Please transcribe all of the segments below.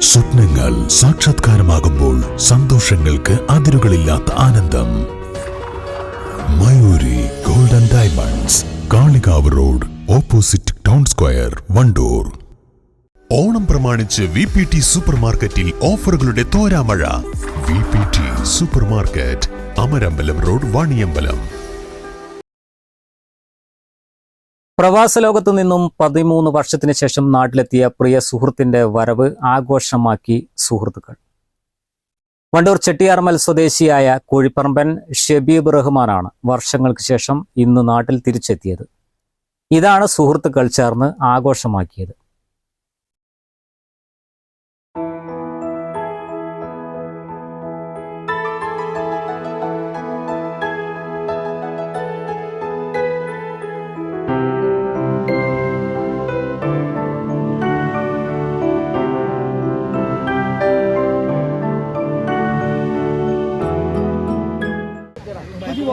സ്വപ്നങ്ങൾ സാക്ഷാത്കാരമാകുമ്പോൾ സന്തോഷങ്ങൾക്ക് അതിരുകളില്ലാത്ത ആനന്ദം. Mayuri golden diamonds Kalikavu road opposite town square Wandoor. Onam പ്രമാണിച്ച് വി പി ടി സൂപ്പർ മാർക്കറ്റിൽ ഓഫറുകളുടെ തോരാമഴ. V P T super market Amarambalam road Vaniyambalam. പ്രവാസ ലോകത്തു നിന്നും പതിമൂന്ന് വർഷത്തിന് ശേഷം നാട്ടിലെത്തിയ പ്രിയ സുഹൃത്തിന്റെ വരവ് ആഘോഷമാക്കി സുഹൃത്തുക്കൾ. വണ്ടൂർ ചെട്ടിയാർമൽ സ്വദേശിയായ കോഴിപ്പറമ്പൻ ഷെബീബ് റഹ്മാനാണ് വർഷങ്ങൾക്ക് ശേഷം ഇന്ന് നാട്ടിൽ തിരിച്ചെത്തിയത്. ഇതാണ് സുഹൃത്തുക്കൾ ചേർന്ന് ആഘോഷമാക്കിയത്.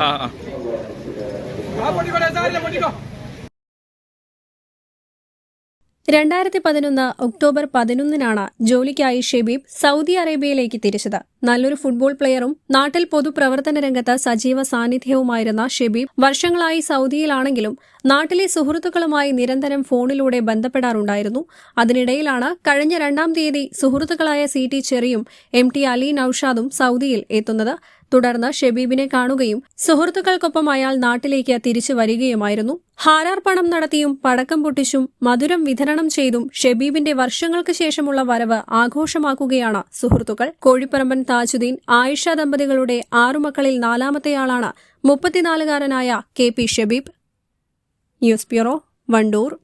ആ ആ. ആ പഠിക്കോട്ടെ സാറില്ല പഠിക്കോ രണ്ടായിരത്തി പതിനൊന്ന് ഒക്ടോബർ പതിനൊന്നിനാണ് ജോലിക്കായി ഷെബീബ് സൗദി അറേബ്യയിലേക്ക് തിരിച്ചത്. നല്ലൊരു ഫുട്ബോൾ പ്ലെയറും നാട്ടിൽ പൊതുപ്രവർത്തന രംഗത്ത് സജീവ സാന്നിധ്യവുമായിരുന്ന ഷെബീബ് വർഷങ്ങളായി സൗദിയിലാണെങ്കിലും നാട്ടിലെ സുഹൃത്തുക്കളുമായി നിരന്തരം ഫോണിലൂടെ ബന്ധപ്പെടാറുണ്ടായിരുന്നു. അതിനിടയിലാണ് കഴിഞ്ഞ രണ്ടാം തീയതി സുഹൃത്തുക്കളായ സി ടി ചെറിയും എം ടി അലി നൌഷാദും സൗദിയിൽ എത്തുന്നത്. തുടർന്ന് ഷെബീബിനെ കാണുകയും സുഹൃത്തുക്കൾക്കൊപ്പം അയാൾ നാട്ടിലേക്ക് തിരിച്ചു വരികയുമായിരുന്നു. ഹാരാർപ്പണം നടത്തിയും പടക്കം പൊട്ടിച്ചും മധുരം വിതരണം ചെയ്തും ഷെബീബിന്റെ വർഷങ്ങൾക്ക് ശേഷമുള്ള വരവ് ആഘോഷമാക്കുകയാണ് സുഹൃത്തുക്കൾ. കോഴിപ്പറമ്പൻ താജുദ്ദീൻ ആയിഷ ദമ്പതികളുടെ ആറുമക്കളിൽ നാലാമത്തെയാളാണ് മുപ്പത്തിനാലുകാരനായ K P Shebeeb. News bureau Wandoor.